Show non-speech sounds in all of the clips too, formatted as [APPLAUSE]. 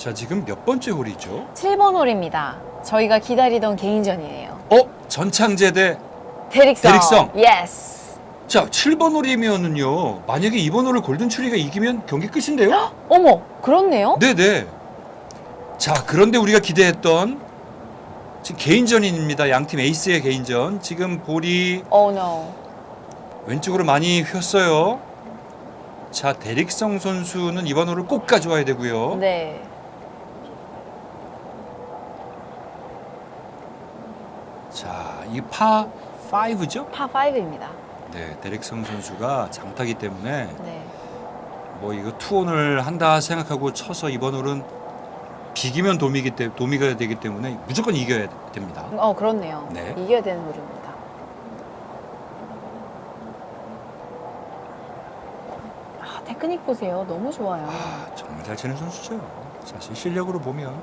자, 지금 몇 번째 홀이죠? 7번 홀입니다. 저희가 기다리던 개인전이에요. 어, 전창재 대 대릭성. 대릭성. 예스. 자, 7번 홀이면은요. 만약에 이번 홀을 골든 추리가 이기면 경기 끝인데요? [GASPS] 어머, 그렇네요. 네, 네. 자, 그런데 우리가 기대했던 지금 개인전입니다. 양팀 에이스의 개인전. 지금 볼이 Oh no. 왼쪽으로 많이 휘었어요. 자, 대릭성 선수는 이번 홀을 꼭 가져와야 되고요. 네. 자, 이파 5죠? 파 5입니다. 네, 대릭성 선수가 장타기 때문에 네. 뭐 이거 투혼을 한다 생각하고 쳐서 이번 홀은 비기면 도미기 때 도미가 되기 때문에 무조건 이겨야 됩니다. 어, 그렇네요. 네. 이겨야 되는 홀입니다. 아, 테크닉 보세요. 너무 좋아요. 아, 정말 잘 치는 선수죠. 사실 실력으로 보면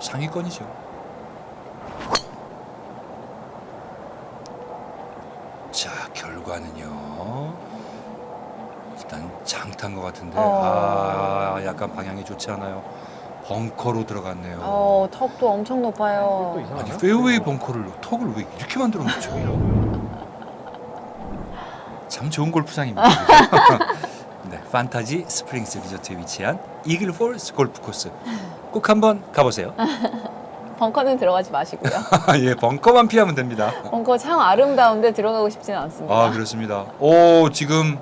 상위권이죠. 자, 결과는요. 일단 장탄 것 같은데 어. 아, 약간 방향이 좋지 않아요. 벙커로 들어갔네요. 어, 턱도 엄청 높아요. 아니 페어웨이 벙커를 턱을 왜 이렇게 만들어 놓죠? 참 좋은 골프장입니다. [LAUGHS] 네, 판타지 스프링스 리조트에 위치한 이글 폴스 골프 코스. 꼭 한번 가보세요. [LAUGHS] 벙커는 들어가지 마시고요. [LAUGHS] 예, 벙커만 피하면 됩니다. 벙커 참 아름다운데 들어가고 싶지는 않습니다. 아 그렇습니다. 오 지금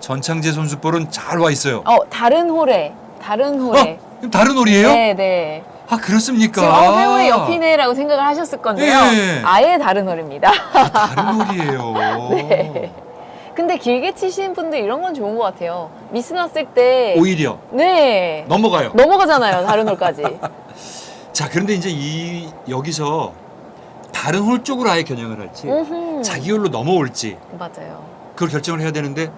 전창재 선수 볼은 잘 와 있어요. 어, 다른 홀에, 다른 어? 홀에. 이거 다른 홀이에요? 네, 네. 아 그렇습니까? 지금 어, 페어웨이 옆이네라고 생각을 하셨을 건데요. 예. 아예 다른 홀입니다. 아, 다른 홀이에요. [LAUGHS] 네. 근데 길게 치시는 분들 이런 건 좋은 것 같아요. 미스 났을 때. 오히려 네. 넘어가요. 넘어가잖아요, 다른 홀까지. [LAUGHS] 자 그런데 이제 이 여기서 다른 홀 쪽으로 아예 겨냥을 할지 음흠. 자기 홀로 넘어올지 맞아요. 그걸 결정을 해야 되는데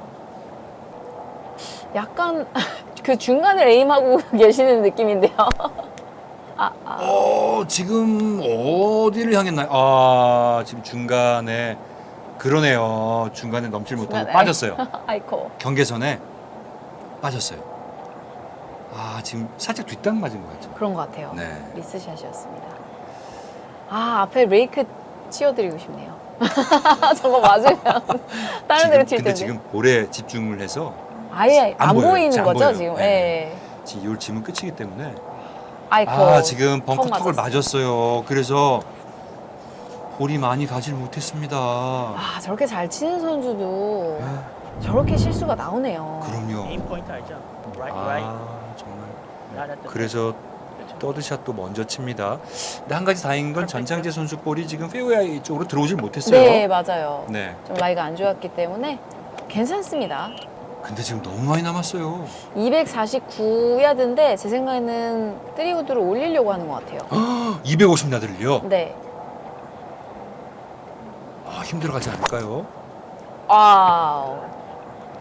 약간 [LAUGHS] 그 중간을 에임하고 [LAUGHS] 계시는 느낌인데요. [LAUGHS] 아, 아. 어 지금 어디를 향했나요? 아 지금 중간에 그러네요. 중간에 넘질 못하고 중간에. 빠졌어요. 아이코. 경계선에 빠졌어요. 아 지금 살짝 뒷땅 맞은 것 같죠? 그런 것 같아요. 네. 미스샷이었습니다. 아, 앞에 레이크 치워드리고 싶네요. [LAUGHS] 저거 맞으면 [LAUGHS] 다른 데로 칠 근데 텐데. 지금 볼에 집중을 해서 아예 안, 안 보여요. 보이는 안 거죠, 보여요. 지금? 네. 예. 지금 이홀 지면 끝이기 때문에 아이코. 아 지금 벙커 턱 턱을 맞았어요. 맞았어요. 그래서 볼이 많이 가질 못했습니다. 아, 저렇게 잘 치는 선수도 아, 저렇게 실수가 나오네요. 그럼요. 에임 포인트 알죠? Right, right. 아 정말 Right at the 그래서 그렇죠. 더드샷도 먼저 칩니다. 근데 한 가지 다행인 건 전창재 선수 볼이 지금 페어웨이 쪽으로 들어오질 못했어요. 네, 맞아요. 네. 좀 라이가 안 좋았기 때문에 괜찮습니다. 근데 지금 너무 많이 남았어요. 249야드인데 제 생각에는 뜨리우드를 올리려고 하는 것 같아요. 250나들을요. 네. 아, 힘들어가지 않을까요? 와우.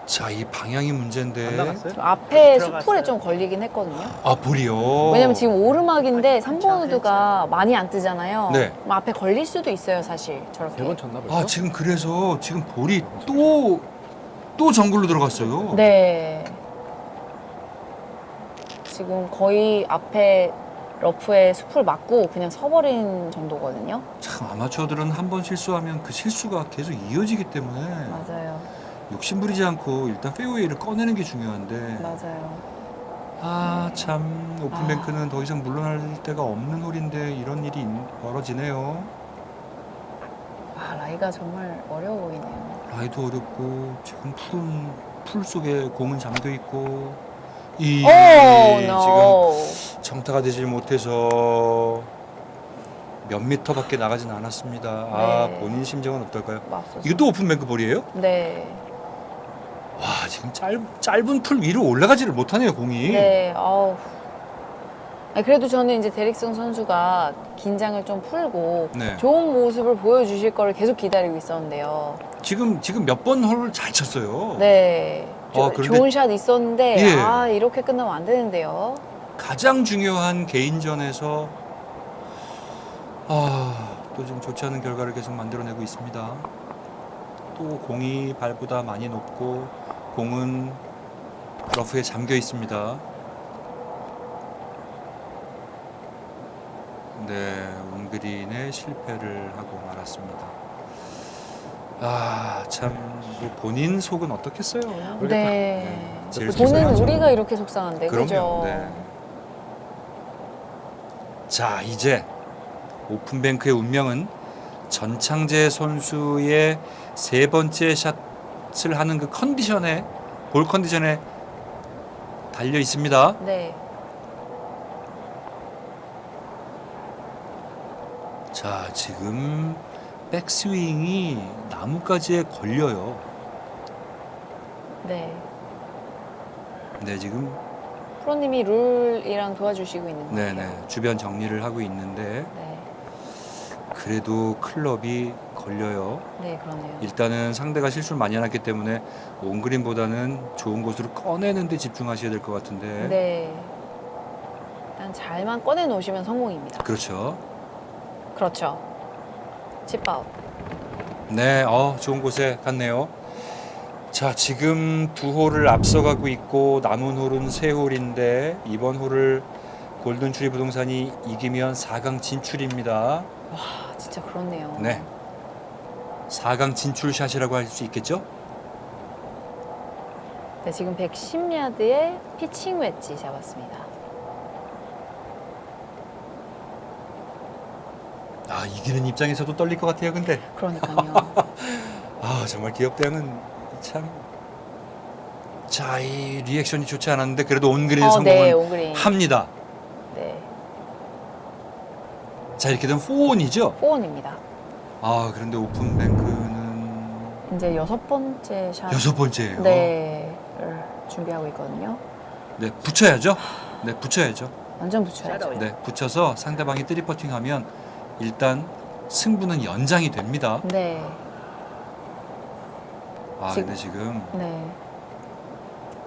자, 이 방향이 문제인데. 앞에 들어갔어요. 수풀에 좀 걸리긴 했거든요. 아, 볼이요. 왜냐면 지금 오르막인데 아, 3번 우드가 많이 안 뜨잖아요. 네. 그럼 앞에 걸릴 수도 있어요, 사실. 저렇게. 100원 쳤나 벌써? 아, 지금 그래서 지금 볼이 또, 또 정글로 들어갔어요. 네. 지금 거의 앞에 러프에 숲을 막고 그냥 서버린 정도거든요. 참, 아마추어들은 한 번 실수하면 그 실수가 계속 이어지기 때문에 맞아요. 욕심 부리지 않고 일단 페어웨이를 꺼내는 게 중요한데. 맞아요. 아, 참, 오픈뱅크는 더 이상 물러날 데가 없는 홀인데 이런 일이 있- 벌어지네요. 아, 라이가 정말 어려워 보이네요. 라이도 어렵고 지금 풀은 풀 속에 공은 잠겨 있고 이 오, 노. 지금 정타가 되질 못해서 몇 미터 밖에 나가진 않았습니다. 아 네. 본인 심정은 어떨까요? 맙소사. 이것도 오픈뱅크 볼이에요? 네. 와 지금 짧, 짧은 풀 위로 올라가지를 못하네요 공이. 네, 아우. 아니, 그래도 저는 이제 데릭슨 선수가 긴장을 좀 풀고 네. 좋은 모습을 보여주실 거를 계속 기다리고 있었는데요. 지금 지금 몇 번 홀을 잘 쳤어요. 네. 조- 어, 그런데- 좋은 샷 있었는데 예. 아 이렇게 끝나면 안 되는데요. 가장 중요한 개인전에서 아, 또좀 좋지 않은 결과를 계속 만들어내고 있습니다. 또 공이 발보다 많이 높고 공은 러프에 잠겨 있습니다. 네, 온그린에 실패를 하고 말았습니다. 아, 참, 뭐 본인 속은 어떻겠어요? 네. 그러니까. 네. 제일 보는 우리가 이렇게 속상한데, 그럼요. 네. 자, 이제 오픈뱅크의 운명은 전창재 선수의 세 번째 샷 샷을 하는 그 컨디션에 볼 컨디션에 달려 있습니다. 네. 자, 지금 백스윙이 나뭇가지에 걸려요. 네. 네, 지금 프로님이 룰이랑 도와주시고 있는 거예요. 네, 네. 주변 정리를 하고 있는데 네. 그래도 클럽이 걸려요. 네, 그러네요. 일단은 상대가 실수를 많이 해놨기 때문에 온그린보다는 좋은 곳으로 꺼내는 데 집중하셔야 될 것 같은데. 네. 일단 잘만 꺼내 놓으시면 성공입니다. 그렇죠. 그렇죠. 칩아웃. 네, 어, 좋은 곳에 갔네요. 자, 지금 두 홀을 앞서가고 있고 남은 홀은 세 홀인데 이번 홀을 골든 추리 부동산이 이기면 4강 진출입니다. 아, 진짜 그렇네요. 네. 4강 진출 샷이라고 할 수 있겠죠? 네, 지금 110야드의 피칭 웨지 잡았습니다. 아, 이기는 입장에서도 떨릴 것 같아요, 근데. 그러니까요. [LAUGHS] 아 정말 기업 대항은 참. 자, 이 리액션이 좋지 않았는데 그래도 온그린 어, 성공을 네. 합니다. 네. 자, 이렇게 되면 4온이죠? 포온입니다. 아, 그런데 오픈뱅크는 이제 여섯 번째 샷. 여섯 번째예요. 네. 를 준비하고 있거든요. 네, 붙여야죠. 네, 붙여야죠. 완전 붙여야죠. 네, 붙여서 상대방이 뜨리 퍼팅하면 일단 승부는 연장이 됩니다. 네. 아, 지금- 근데 지금 네.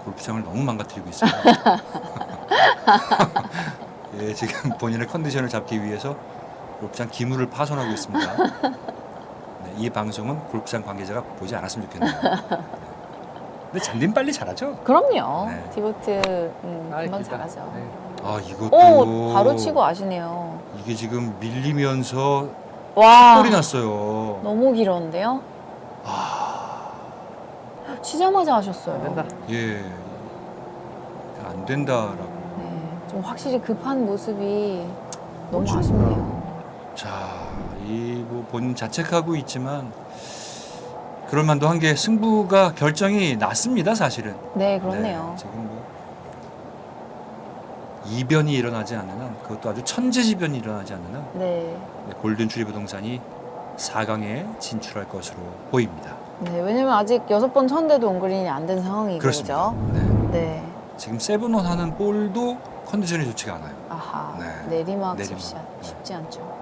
골프장을 너무 망가뜨리고 있어요. [LAUGHS] [LAUGHS] 예, 지금 본인의 컨디션을 잡기 위해서 골프장 기물을 파손하고 있습니다. 네, 이 방송은 골프장 관계자가 보지 않았으면 좋겠네요. 네. 근데 잔딘 빨리 잘하죠? 그럼요. 네. 디보트 음, 아, 금방 진짜. 잘하죠. 네. 아, 이것도 오, 바로 치고 아시네요. 이게 지금 밀리면서 와. 꼴이 났어요. 너무 길었는데요? 치자마자 하셨어요. 안 된다. 예. 안 된다라고. 네. 좀 확실히 급한 모습이 너무. 아쉽네요. 자, 이뭐 본인 자책하고 있지만 그럴 만도 한 게 승부가 결정이 났습니다, 사실은. 네, 그렇네요. 네, 지금 뭐 이변이 일어나지 않는 한 그것도 아주 천재지변이 일어나지 않는 한 네. 네, 골든 추리 부동산이 4강에 진출할 것으로 보입니다. 네, 왜냐면 아직 여섯 번 쳤는데도 온그린이 안 된 상황이고, 그렇습니다. 그죠? 네. 네. 지금 세븐원 하는 볼도 컨디션이 좋지가 않아요. 아하. 네. 내리막 내리막. 습샷 네. 쉽지 않죠.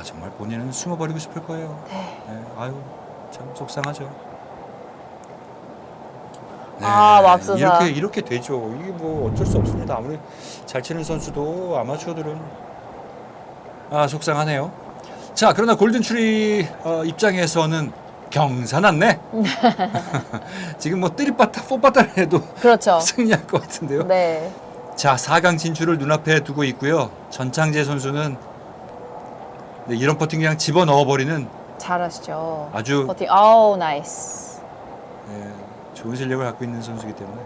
아 정말 본인은 숨어버리고 싶을 거예요. 네. 네, 아유 참 속상하죠. 네, 아, 맙소사. 이렇게 이렇게 되죠. 이게 뭐 어쩔 수 없습니다. 아무리 잘 치는 선수도 아마추어들은 아 속상하네요. 자 그러나 골든 추리 어, 입장에서는 경사났네. [LAUGHS] 지금 뭐 뜨리빠타 포빠타를 해도 그렇죠. [LAUGHS] 승리할 것 같은데요. 네. 자 4강 진출을 눈앞에 두고 있고요. 전창재 선수는 네, 이런 퍼팅 그냥 집어 넣어버리는 잘하시죠. 아주 버티. 아우, 나이스. 네, 좋은 실력을 갖고 있는 선수이기 때문에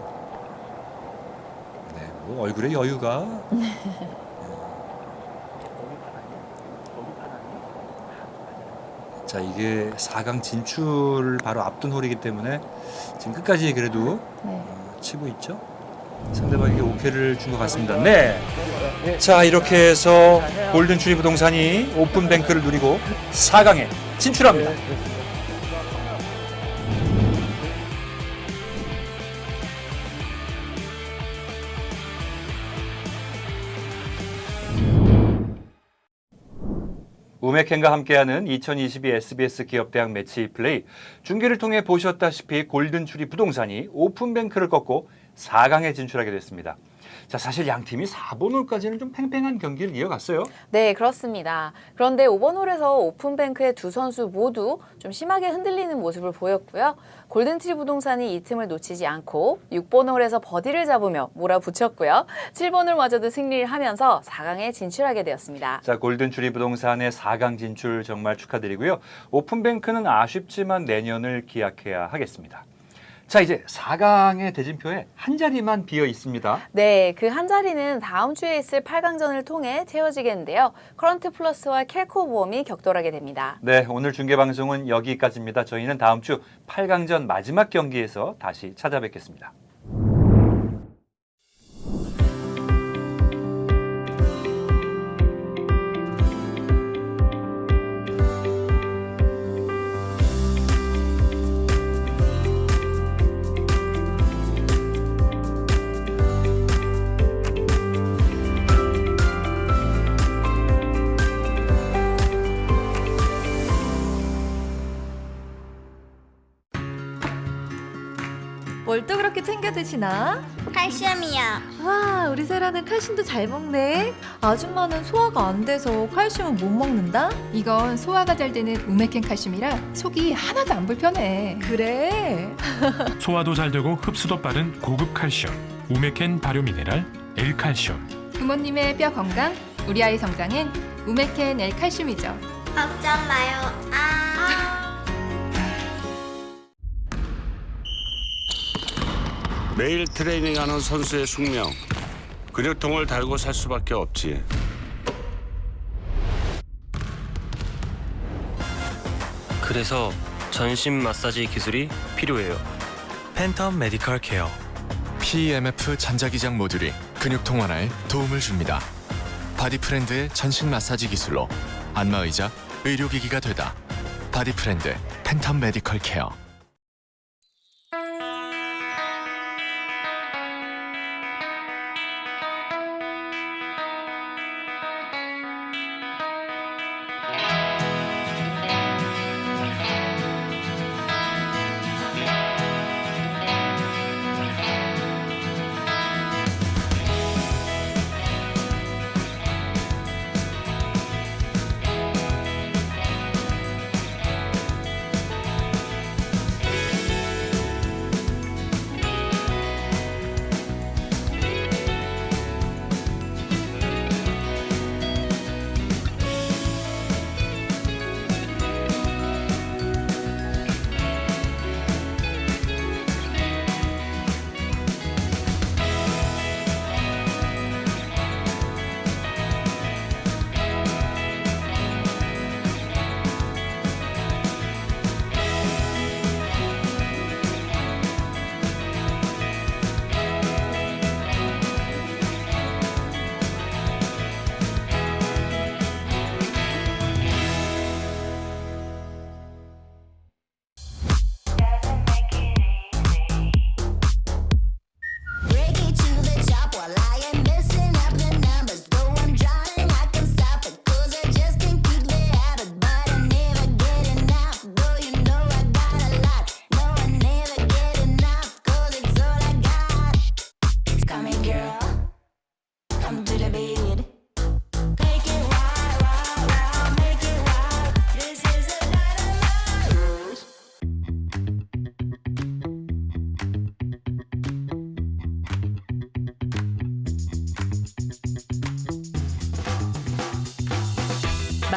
네, 뭐 얼굴에 여유가? [LAUGHS] 자 이게 4강 진출을 바로 앞둔 홀이기 때문에 지금 끝까지 그래도 네. 어, 치고 있죠. 상대방에게 오케이를 준 것 같습니다. 네. 자 이렇게 해서 골든 추리 부동산이 오픈 뱅크를 누리고 4강에 진출합니다. 우메켄과 함께하는 2022 SBS 기업대학 매치 플레이 중계를 통해 보셨다시피 골든 추리 부동산이 오픈뱅크를 꺾고 4강에 진출하게 됐습니다. 자, 사실 양 팀이 4번 홀까지는 좀 팽팽한 경기를 이어갔어요. 네, 그렇습니다. 그런데 5번 홀에서 오픈뱅크의 두 선수 모두 좀 심하게 흔들리는 모습을 보였고요. 골든트리 부동산이 이 틈을 놓치지 않고 6번 홀에서 버디를 잡으며 몰아붙였고요. 7번 홀마저도 승리를 하면서 4강에 진출하게 되었습니다. 자, 골든추리 부동산의 4강 진출 정말 축하드리고요. 오픈뱅크는 아쉽지만 내년을 기약해야 하겠습니다. 자, 이제 4강의 대진표에 한 자리만 비어 있습니다. 네, 그 한 자리는 다음 주에 있을 8강전을 통해 채워지겠는데요. 커런트 플러스와 켈코 보험이 격돌하게 됩니다. 네, 오늘 중계 방송은 여기까지입니다. 저희는 다음 주 8강전 마지막 경기에서 다시 찾아뵙겠습니다. 챙겨 드시나? 칼슘이요. 와, 우리 세라는 칼슘도 잘 먹네. 아줌마는 소화가 안 돼서 칼슘은 못 먹는다? 이건 소화가 잘 되는 우메켄 칼슘이라 속이 하나도 안 불편해. 그래. [LAUGHS] 소화도 잘 되고 흡수도 빠른 고급 칼슘 우메켄 발효 미네랄 L칼슘 부모님의 뼈 건강, 우리 아이 성장은 우메켄 L 칼슘이죠. 걱정 마요. 아. 매일 트레이닝하는 선수의 숙명. 근육통을 달고 살 수밖에 없지. 그래서 전신 마사지 기술이 필요해요. 팬텀 메디컬 케어 PEMF 전자기장 모듈이 근육통 완화에 도움을 줍니다. 바디프렌드의 전신 마사지 기술로 안마의자 의료기기가 되다. 바디프렌드 팬텀 메디컬 케어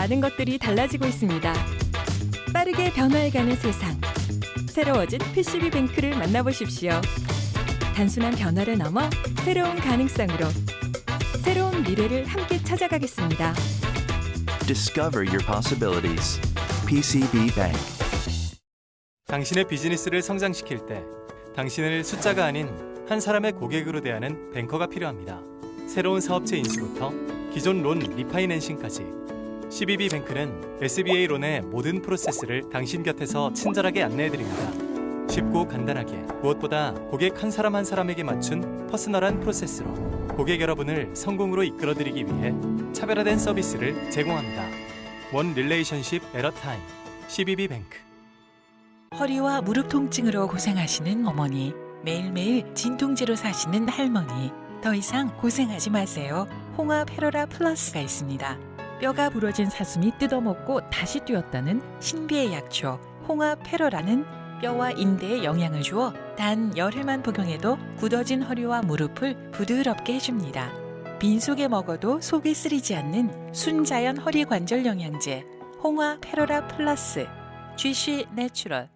많은 것들이 달라지고 있습니다. 빠르게 변화해가는 세상. 새로워진 PCB 뱅크를 만나보십시오. 단순한 변화를 넘어 새로운 가능성으로 새로운 미래를 함께 찾아가겠습니다. Discover your possibilities. PCB Bank. 당신의 비즈니스를 성장시킬 때 당신을 숫자가 아닌 한 사람의 고객으로 대하는 뱅커가 필요합니다. 새로운 사업체 인수부터 기존 론 리파이낸싱까지 CBB 뱅크는 SBA 론의 모든 프로세스를 당신 곁에서 친절하게 안내해드립니다. 쉽고 간단하게 무엇보다 고객 한 사람 한 사람에게 맞춘 퍼스널한 프로세스로 고객 여러분을 성공으로 이끌어드리기 위해 차별화된 서비스를 제공합니다. 원 릴레이션십 에러 타임 CBB 뱅크 허리와 무릎 통증으로 고생하시는 어머니, 매일매일 진통제로 사시는 할머니, 더 이상 고생하지 마세요. 홍화 페로라 플러스가 있습니다. 뼈가 부러진 사슴이 뜯어먹고 다시 뛰었다는 신비의 약초 홍화 페로라는 뼈와 인대에 영향을 주어 단 열흘만 복용해도 굳어진 허리와 무릎을 부드럽게 해줍니다. 빈속에 먹어도 속이 쓰리지 않는 순자연 허리 관절 영양제 홍화 페로라 플러스 GC 내추럴